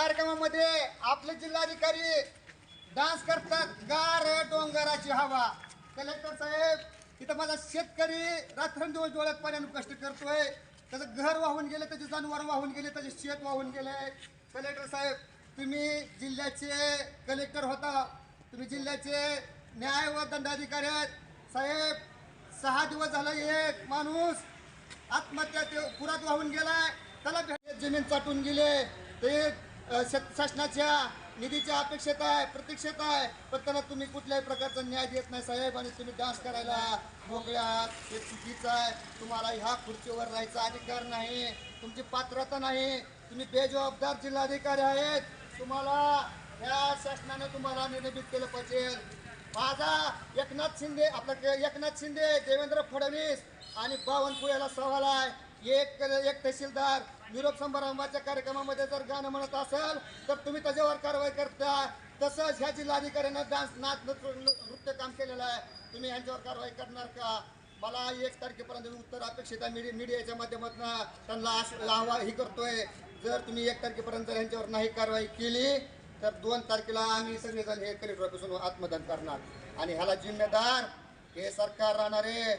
कार्यक्रमामध्ये आपले जिल्हाधिकारी डान्स करतात गार डोंगराची हवा. कलेक्टर साहेब इथं माझा शेतकरी रात्रंदिवस डोळ्यात पाण्यानं कष्ट करतोय. त्याचं घर वाहून गेले त्याचे जनावर वाहून गेले त्याचे शेत वाहून गेले. कलेक्टर साहेब तुम्ही जिल्ह्याचे कलेक्टर होता. तुम्ही जिल्ह्याचे न्याय व दंडाधिकारी आहेत. साहेब सहा दिवस झाला एक माणूस आत्महत्या ते पुरात वाहून गेलाय. त्याला जमीन चाटून गेले. ते शासनाच्या निधीच्या अपेक्षेत आहे प्रतीक्षेत आहे पण त्याला तुम्ही कुठल्याही प्रकारचा न्याय देत नाही साहेब आणि तुम्ही डान्स करायला मोकळ्यात हे चुकीचं आहे. तुम्हाला ह्या खुर्चीवर राहायचा अधिकार नाही. तुमची पात्रता नाही. तुम्ही बेजबाबदार जिल्हाधिकारी आहेत. तुम्हाला ह्या शासनाने तुम्हाला निलंबित केलं पाहिजे. माझा एकनाथ शिंदे आपला एकनाथ शिंदे देवेंद्र फडणवीस आणि बावनकुळ्याला सवाल आहे. एक एक तहसीलदार निरोप समारंभाच्या कार्यक्रमामध्ये जर गाणं म्हणत असेल तर तुम्ही त्याच्यावर कारवाई करता. तसंच ह्या जिल्हाधिकाऱ्यांना डान्स नाच नृत्य नृत्य काम केलेलं आहे. तुम्ही ह्यांच्यावर कारवाई करणार का? मला एक तारखेपर्यंत उत्तर अपेक्षित आहे मीडिया मीडियाच्या माध्यमातून. त्यांना लावा ही करतोय. जर तुम्ही एक तारखेपर्यंत जर ह्यांच्यावर नाही कारवाई केली तर दोन तारखेला आम्ही सगळेजण हे कलेक्टर ऑफिसून आत्मदान करणार. आणि ह्याला जिम्मेदार हे सरकार राहणार आहे.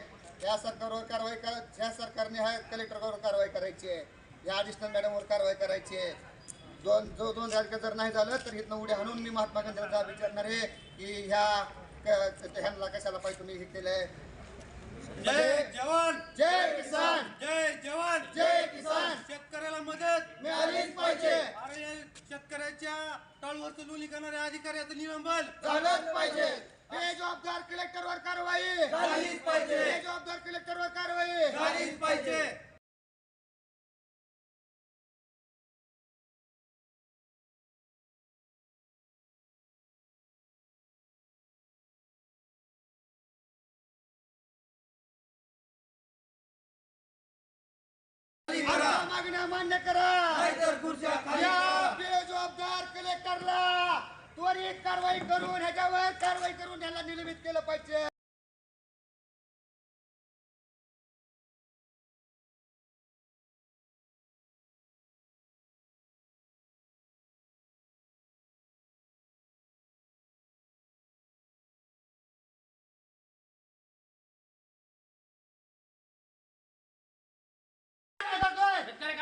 या सरकारवर कारवाई कर ह्या सरकारने ह्या कलेक्टरवर कारवाई करायची आहे. या ॲडिशनल मॅडमवर कारवाई करायची आहे. दोन जो दोन तारखे जर नाही झालं तर इथनं उड्या हाणून मी महात्मा गांधीला विचारणार आहे की ह्या ह्यांना कशाला पाहिजे तुम्ही हे केलंय? जय जवान! जय किसान! जय जवान! जय किसान! शेतकऱ्याला मदत मिळालीच पाहिजे. अरे शेतकऱ्याच्या टाळूवरचं लोणी करणाऱ्या अधिकाऱ्याचं निलंबन. झालंच पाहिजे. बेजबाबदार कलेक्टरवर कारवाई. झालीच पाहिजे. बेजबाबदार कलेक्टरवर कारवाई आता मागण्या मान्य करा. या बेजबाबदार कलेक्टरला त्वरित कारवाई करून ह्याच्यावर कारवाई करून ह्याला निलंबित केलं पाहिजे.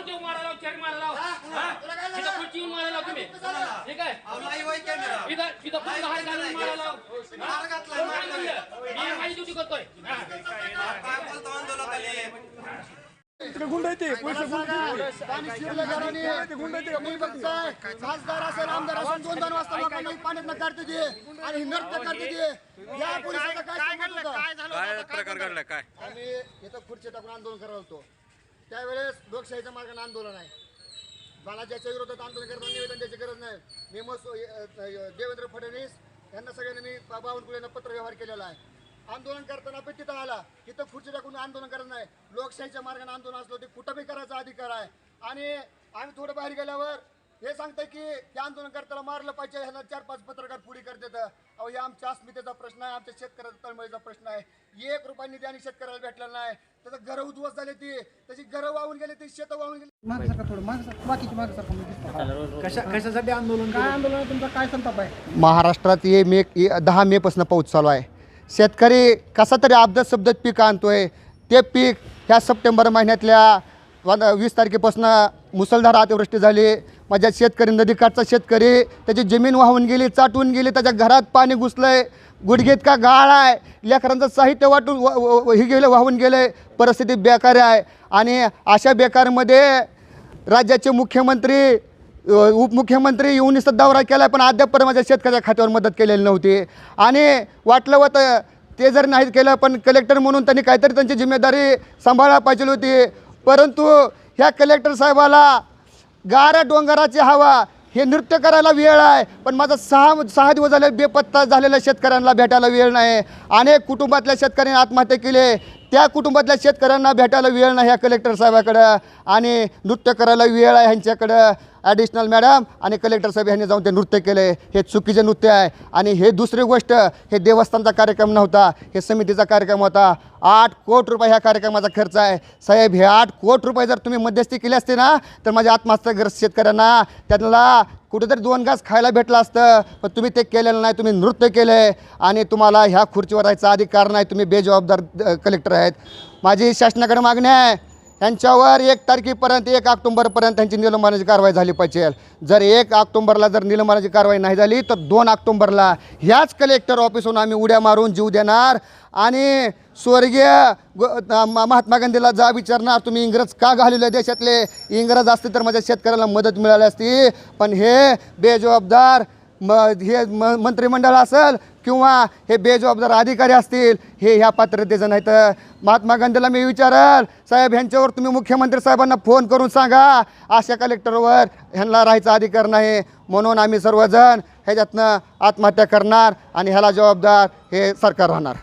खोटी मारायला चेक मारायला तिथं खुर्ची येऊन मारायला तुम्ही. ठीक आहे इथं इथं पुढं हात घालून मारायला मी माझी ड्युटी करतोय. खासदार असेल आमदार असेल दोन दोन वाजता लोकांना पाण्यात काढते ते. आणि नृत्य करते ते. या पोलिसाचा काय संबंध होता? काय प्रकार घडला? काय? आम्ही इथं खुर्ची टाकून आंदोलन करत होतो. त्यावेळेस लोकशाहीच्या मार्गाने आंदोलन आहे. मला ज्याच्या विरोधात आंदोलन करताना निवेदन द्यायची गरज नाही. मी मस्त देवेंद्र फडणवीस यांना सगळ्यांनी मी बावनकुळेंना पत्र व्यवहार केलेला आहे. आंदोलन करताना पण तिथं आला. तिथं खुर्ची टाकून आंदोलन करत नाही. लोकशाहीच्या मार्गाने आंदोलन असलं ते कुठं बी करायचा अधिकार आहे. आणि आम्ही थोडं बाहेर गेल्यावर हे सांगतंय की ते आंदोलन करताना मारलं पाहिजे ह्याला चार पाच पत्र पुढे करतात अहो हे आमच्या अस्मितेचा प्रश्न आहे आमच्या शेतकऱ्याचा तळमळीचा प्रश्न आहे. एक रुपया निधी आणि शेतकऱ्याला भेटलेला नाही. त्याचं घरं उद्ध्वस्त झाले ती. त्याची घरं वाहून गेली ती शेतं वाहून गेली. थोडं मागे सरका बाकीची मागे सरका मी दिसतो. कशा कशासाठी आंदोलन काय आंदोलन? आहे तुमचा काय संताप आहे? महाराष्ट्रात ये मे दहा मे पासून पाऊस चालू आहे. शेतकरी कसा तरी अब्दत शब्दत पीक आणतोय. ते पीक ह्या सप्टेंबर महिन्यातल्या वन- वीस तारखेपासून मुसळधार अतिवृष्टी झाली. माझ्या शेतकरी नदीकाठचा शेतकरी त्याची जमीन वाहून गेली चाटून गेली त्याच्या घरात पाणी घुसलंय गुडघेत का गाळ आहे लेकरांचं साहित्य वाटून व- हे गेलं वाहून गेलं आहे परिस्थिती बेकार आहे. आणि अशा बेकारमध्ये राज्याचे मुख्यमंत्री उपमुख्यमंत्री येऊन नुसतं दौरा केला पण अद्यापपर्यंत माझ्या शेतकऱ्याच्या खात्यावर मदत केलेली नव्हती. आणि वाटलं होतं ते जर नाही केलं पण कलेक्टर म्हणून त्यांनी काहीतरी त्यांची जिम्मेदारी सांभाळायला पाहिजे होती. परंतु ह्या कलेक्टर साहेबाला गारा डोंगराची हवा हे नृत्य करायला वेळ आहे. पण माझा सहा सहा दिवस झाले बेपत्ता झालेल्या शेतकऱ्यांना भेटायला वेळ नाही. अनेक कुटुंबातल्या शेतकऱ्यांनी आत्महत्या केले. त्या कुटुंबातल्या शेतकऱ्यांना भेटायला वेळ नाही ह्या कलेक्टर साहेबाकडं. आणि नृत्य करायला वेळ आहे ह्यांच्याकडं. ॲडिशनल मॅडम आणि कलेक्टर साहेब यांनी जाऊन ते नृत्य केले. हे चुकीचे नृत्य आहे. आणि हे दुसरी गोष्ट हे देवस्थानचा कार्यक्रम नव्हता. हे समितीचा कार्यक्रम होता. आठ कोट रुपये ह्या कार्यक्रमाचा खर्च आहे. साहेब हे आठ कोट रुपये जर तुम्ही मध्यस्थी केली असते ना तर माझ्या आत्महत्याग्रस्त शेतकऱ्यांना त्यांना कुठेतरी दोन घास खायला भेटलं असतं. पण तुम्ही ते केलेलं नाही. तुम्ही नृत्य केलं आहे आणि तुम्हाला ह्या खुर्चीवर राहायचा अधिकार नाही. तुम्ही बेजबाबदार कलेक्टर आहेत. माझी शासनाकडे मागणी आहे. यांच्यावर एक तारखेपर्यंत एक ऑक्टोंबरपर्यंत त्यांची निलंबनाची कारवाई झाली पाहिजे. जर एक ऑक्टोंबरला जर निलंबनाची कारवाई नाही झाली तर दोन ऑक्टोंबरला ह्याच कलेक्टर ऑफिसहून आम्ही उड्या मारून जीव देणार. आणि स्वर्गीय म- महात्मा गांधीला जा विचारणार तुम्ही इंग्रज का घालवले देशातले? इंग्रज असते तर माझ्या शेतकऱ्याला मदत मिळाली असती. पण हे बेजबाबदार म हे म मंत्रिमंडळ असेल किंवा हे बेजबाबदार अधिकारी असतील हे ह्या पात्रतेचं नाही तर महात्मा गांधीला मी विचारल साहेब ह्यांच्यावर तुम्ही मुख्यमंत्री साहेबांना फोन करून सांगा अशा कलेक्टरवर ह्यांना राहायचा अधिकार नाही म्हणून आम्ही सर्वजण ह्याच्यातनं आत्महत्या करणार आणि ह्याला जबाबदार हे सरकार राहणार.